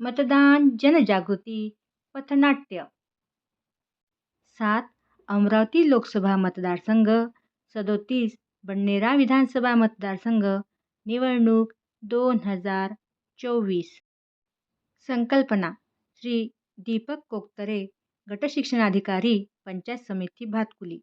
मतदान जनजागृती पथनाट्य. सात अमरावती लोकसभा मतदारसंघ. सदोतीस बडनेरा विधानसभा मतदारसंघ. निवडणूक दोन हजार चोवीस. संकल्पना श्री दीपक कोकतरे गटशिक्षणाधिकारी पंचायत समिती भातकुली.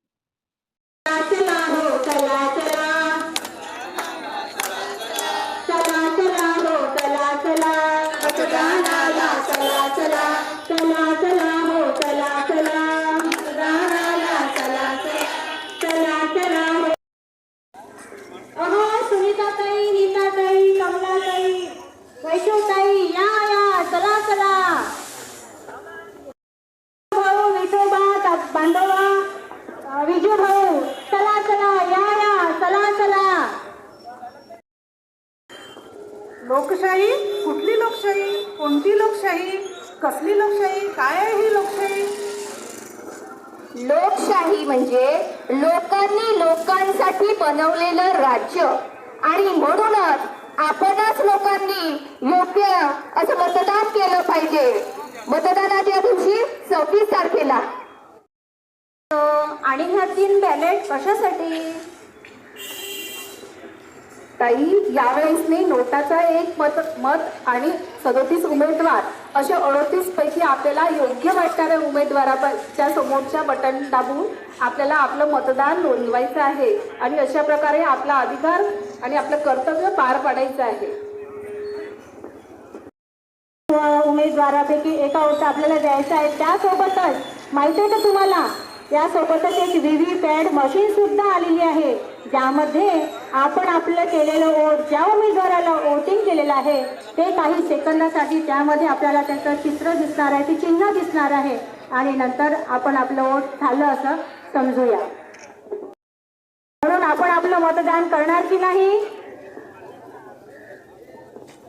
बांधवा विजू भाऊ चला चला या या चला चला. लोकशाही? कुठली लोकशाही? कोणती लोकशाही? कसली लोकशाही? काय आहे ही लोकशाही? लोकशाही म्हणजे लोकांनी लोकांसाठी बनवलेलं राज्य. आणि म्हणूनच आपणच लोकांनी योग्य असं मतदान केलं पाहिजे. मतदानाच्या कशासाठी? ताई यावेळेस मी नोटाचा एक मत मत आणि सदोतीस उमेदवार असे अडोतीस पैकी आपल्याला योग्य वाटणाऱ्या उमेदवाराच्या समोरच्या बटन दाबून आपल्याला आपलं मतदान नोंदवायचं आहे आणि अशा प्रकारे आपला अधिकार आणि आपलं कर्तव्य पार पाडायचं आहे. उमेदवारापैकी एका ओट आपल्याला द्यायचा आहे. त्यासोबतच माहिती आहे का तुम्हाला? यासोबतच एक व्ही व्ही पॅड मशीन सुद्धा आलेली आहे ज्यामध्ये आपण आपलं केलेलं वोट ज्या उमेदवाराला वोटिंग केलेलं आहे ते काही सेकंदासाठी त्यामध्ये आपल्याला त्याचं चित्र दिसणार आहे ते चिन्ह दिसणार आहे. आणि नंतर आपण आपलं वोट झालं असं समजूया. म्हणून आपण आपलं मतदान करणार की नाही?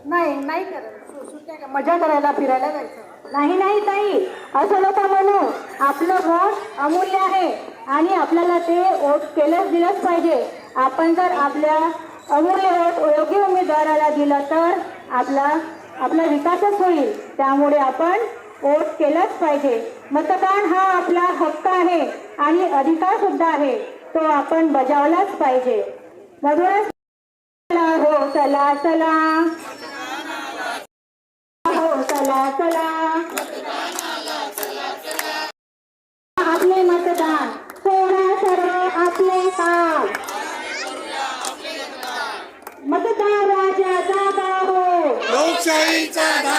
नाही नाही करत. मजा करायला फिरायला जायचं. नाही नाही ताई. असं नका म्हणू. आपलं वोट अमूल्य आहे आणि आपल्याला ते वोट केलंच दिलंच पाहिजे. आपण जर आपल्या अमूल्य वोट योग्य उमेदवाराला दिलं तर आपला आपला विकासच होईल. त्यामुळे आपण वोट केलंच पाहिजे. मतदान हा आपला हक्क आहे आणि अधिकार सुद्धा आहे. तो आपण बजावलाच पाहिजे. म्हणूनच हो चला चला. हो चला चला. Pizza